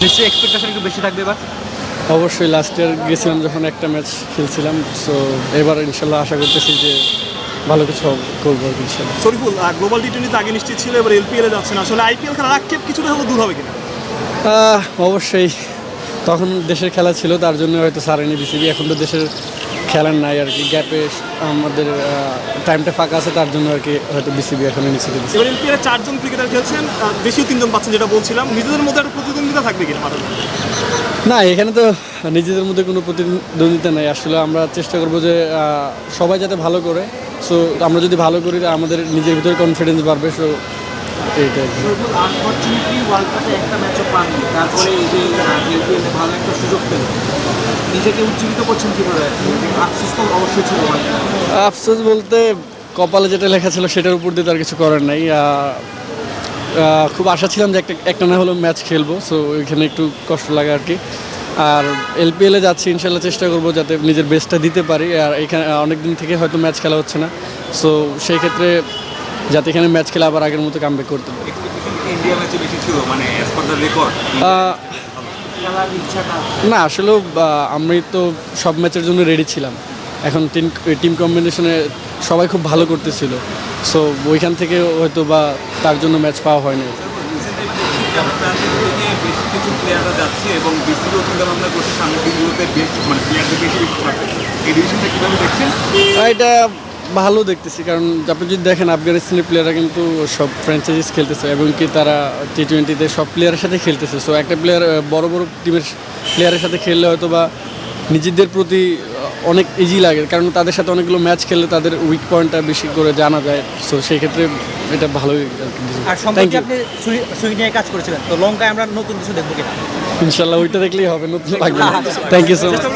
নিশ্চয়ই এক্সপেকটেশন একটু বেশি থাকবে এবার? অবশ্যই লাস্ট ইয়ার গেছিলাম যখন একটা ম্যাচ খেলছিলাম সো এবার ইনশাল্লাহ আশা করতেছি যে ভালো কিছু করব ইনশাল্লাহ। শরীফুল গ্লোবাল টি টোয়েন্টিতে আগে নিশ্চিত ছিল এবার এলপিএল এ যাচ্ছেন আসলে আইপিএল খেলার আক্ষেপ কিছুটা হলেও দূর হবে কিনা? অবশ্যই। তখন দেশের খেলা ছিল তার জন্য হয়তো সারেনি বিসিবি এখন তো দেশের খেলার নাই আর কি গ্যাপে আমাদের টাইমটা ফাঁকা আছে তার জন্য আর কি হয়তো বিসিবি এখন নিচে দিচ্ছে এবার এলপিএল চারজন ক্রিকেটার খেলছেন দেশীয় তিনজন পাচ্ছেন যেটা বলছিলাম নিজেদের মধ্যে একটা প্রতিদ্বন্দ্বিতা থাকবে কিনা না এখানে তো নিজেদের মধ্যে কোনো প্রতিদ্বন্দ্বিতা নেই। আসলে আমরা চেষ্টা করব যে সবাই যাতে ভালো করে। সো আমরা যদি ভালো করি আমাদের নিজের ভিতরে কনফিডেন্স বাড়বে। সো আনফর্চুনেটলি ওয়ার্ল্ড কাপে একটা ম্যাচও পাননি। তারপরে এই যে এলপিএলে ভালো একটা সুযোগ পেলেন নিজেকে উজ্জীবিত করছেন কীভাবে? আফসোস তো অবশ্যই ছিল আফসোস বলতে কপালে যেটা লেখা ছিল সেটার উপর দিয়ে তার কিছু করার নাই। খুব আশা ছিলাম যে একটা একটা না হলেও ম্যাচ খেলব। সো ওইখানে একটু কষ্ট লাগে আর কি। আর এলপিএলে যাচ্ছি ইনশাল্লাহ চেষ্টা করব যাতে নিজের বেস্টটা দিতে পারি। আর এখানে অনেক দিন থেকে হয়তো ম্যাচ খেলা হচ্ছে না। সো সেই ক্ষেত্রে যাতে এখানে ম্যাচ খেলে আবার আগের মতো কামব্যাক করতে পারি। মানে না আসলেও আমি তো সব ম্যাচের জন্য রেডি ছিলাম। এখন টিম টিম কম্বিনেশনে সবাই খুব ভালো করতেছিল। সো ওইখান থেকে হয়তো বা তার জন্য ম্যাচ পাওয়া হয়নি। মানে আর এটা ভালো দেখতেছি কারণ আপনি যদি দেখেন আফগানিস্তানের প্লেয়াররা কিন্তু সব ফ্র্যাঞ্চাইজিস খেলতেছে এবং কি তারা টি টোয়েন্টিতে সব প্লেয়ারের সাথে খেলতেছে। সো একটা প্লেয়ার বড় বড় টিমের প্লেয়ারের সাথে খেললে হয়তো বা নিজেদের প্রতি অনেক ইজি লাগে কারণ তাদের সাথে অনেকগুলো ম্যাচ খেললে তাদের উইক পয়েন্টটা বেশি করে জানা যায়। সো সেই ক্ষেত্রে এটা ভালোই আর সম্প্রতি আপনি সুইং নিয়ে কাজ করেছিলেন তো লঙ্কায় আমরা নতুন কিছু দেখব কিনা? ইনশাল্লাহ ওইটা দেখলেই হবে নতুন লাগবে থ্যাংক ইউ সো মাচ